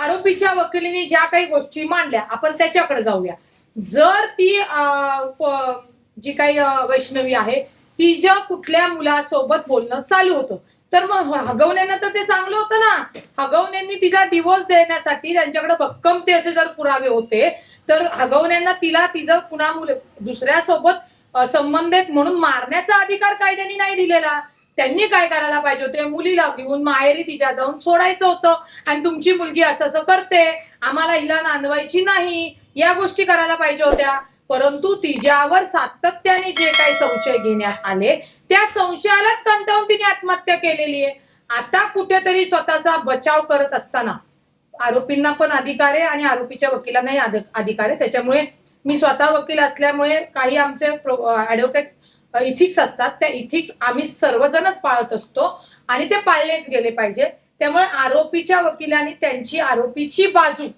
आरोपीच्या वकिलीने ज्या काही गोष्टी मांडल्या आपण त्याच्याकडे जाऊया. जर ती जी काही वैष्णवी आहे तिच्या कुठल्या मुलासोबत बोलणं चालू होतं तर मग हगवण्यानं तर ते चांगलं होतं ना. हगवण्यांनी तिचा डिवोर्स देण्यासाठी त्यांच्याकडे भक्कम ते असे जर पुरावे होते तर हगवण्यांना तिला तिचं पुन्हा मुल दुसऱ्यासोबत संबंधित संबंध म्हणून मारण्याचा अधिकार कायद्याने नाही दिलेला. त्यांनी काय करायला पाहिजे होते? मुलीला घेऊन माहेरी तिच्या जाऊन सोडायचं होतं. आणि तुमची मुलगी असं असं करते. आम्हाला हिला नांदवायची नाही. या गोष्टी करायला पाहिजे होत्या. परंतु तिच्यावर सातत्याने जे काही संशय घेण्यात आले त्या संशयालाच कंटाळून तिने आत्महत्या केलेली आहे. आता कुठेतरी स्वतःचा बचाव करत असताना आरोपींना पण अधिकार आहे आणि आरोपीच्या वकिलांनाही अधिकार आहे. त्याच्यामुळे मी स्वतः वकील असल्यामुळे काही आमचे ऍडव्होकेट इथिक्स असतात. त्या इथिक्स आम्ही सर्वजणच पाळत असतो. आणि ते पाळलेच गेले पाहिजे. त्यामुळे आरोपीच्या वकिलांनी त्यांची आरोपीची बाजू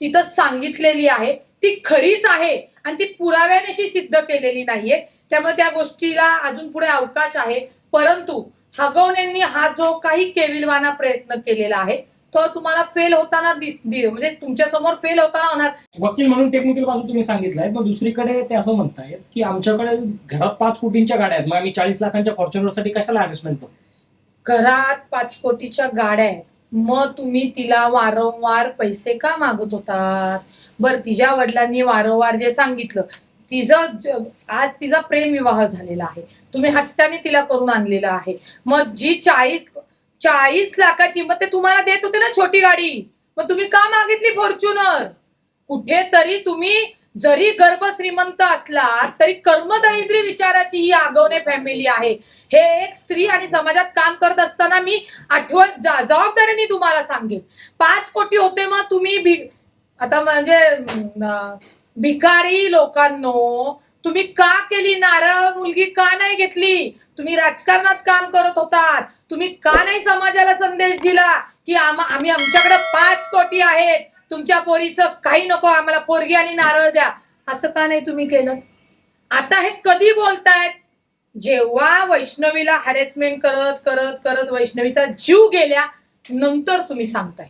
तिथं सांगितलेली आहे. ती खरीच आहे आणि ती पुराव्यानेशी सिद्ध केलेली नाहीये. त्यामुळे त्या गोष्टीला अजून पुढे अवकाश आहे. परंतु हगवण्यांनी हा जो काही केविलवाना प्रयत्न केलेला आहे तो तुम्हाला फेल होताना दिस दि- म्हणजे तुमच्यासमोर फेल होताना होणार. वकील म्हणून टेक्निकल बाजू तुम्ही सांगितलंय मग दुसरीकडे ते असं म्हणतायत की आमच्याकडे घरात पाच कोटींच्या गाड्या आहेत मग आम्ही चाळीस लाखांच्या फॉर्च्युनरसाठी कशाला हॅरेसमेंट करतो घरात पाच कोटीच्या गाड्या आहेत मग तुम्ही तिला वारंवार पैसे का मागत होतात? बर तिच्या वडिलांनी वारंवार जे सांगितलं तिचं आज तिचा प्रेमविवाह झालेला आहे. तुम्ही हट्टाने तिला करून आणलेला आहे. मग जी चाळीस चाळीस लाखाची मग ते तुम्हाला देत होते ना छोटी गाडी. मग तुम्ही का मागितली फॉर्च्युनर कुठेतरी तुम्ही जरी गर्भ श्रीमंत असला तरी कर्मदरिद्री विचाराची ही आगवणे फॅमिली आहे. हे एक स्त्री आणि समाजात काम करत असताना मी आठवत जा- जबाबदारीने तुम्हाला सांगेन. पाच कोटी होते मग तुम्ही भी आता म्हणजे भिकारी लोकांनो तुम्ही का केली? नारळ मुलगी का नाही घेतली? तुम्ही राजकारणात काम करत होतात. तुम्ही का नाही समाजाला संदेश दिला की आम्ही आमच्याकडे पाच कोटी आहेत? तुमच्या पोरीचं काही नको आम्हाला पोरगी आणि नारळ द्या. असं का नाही तुम्ही केलं? आता हे कधी बोलतायत? जेव्हा वैष्णवीला हॅरेसमेंट करत करत करत वैष्णवीचा जीव गेल्या नंतर तुम्ही सांगताय.